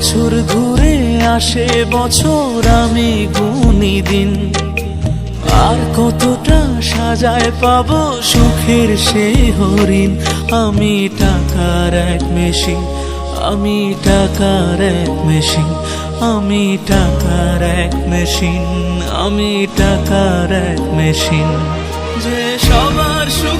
বছর ঘুরে আসে বছর আমি গুনি দিন। আর কতটা সাজায় পাবো সুখের সেই হরিণ। আমি টাকার এক মেশিন, আমি টাকার এক মেশিন, আমি টাকার এক মেশিন, আমি টাকার এক মেশিন। যে সবার সুখের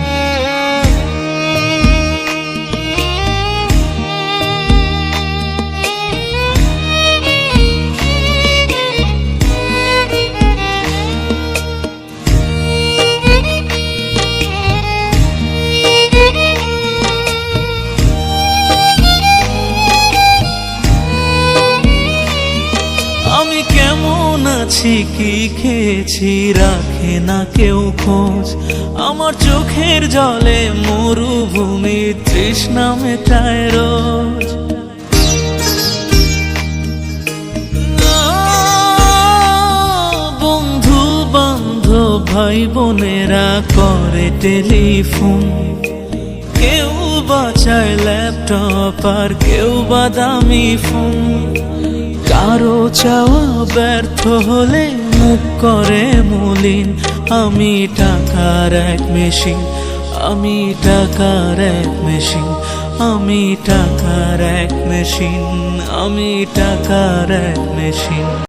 কেমন আছি, কি খেয়েছি, রাখে না কেউ খোঁজ। আমার চোখের জলে মরুভূমি, তৃষ্ণা মেটায় রোজ। বন্ধু বান্ধব ভাই বোনেরা করে টেলিফোন। কেউ বাঁচায় ল্যাপটপ, আর কেউ বাদামি ফোন। কারও চাওয়া ব্যর্থ হলে মুখ করে মলিন। আমি টাকার এক মেশিন, আমি টাকার এক মেশিন, আমি টাকার এক মেশিন, আমি টাকার এক মেশিন।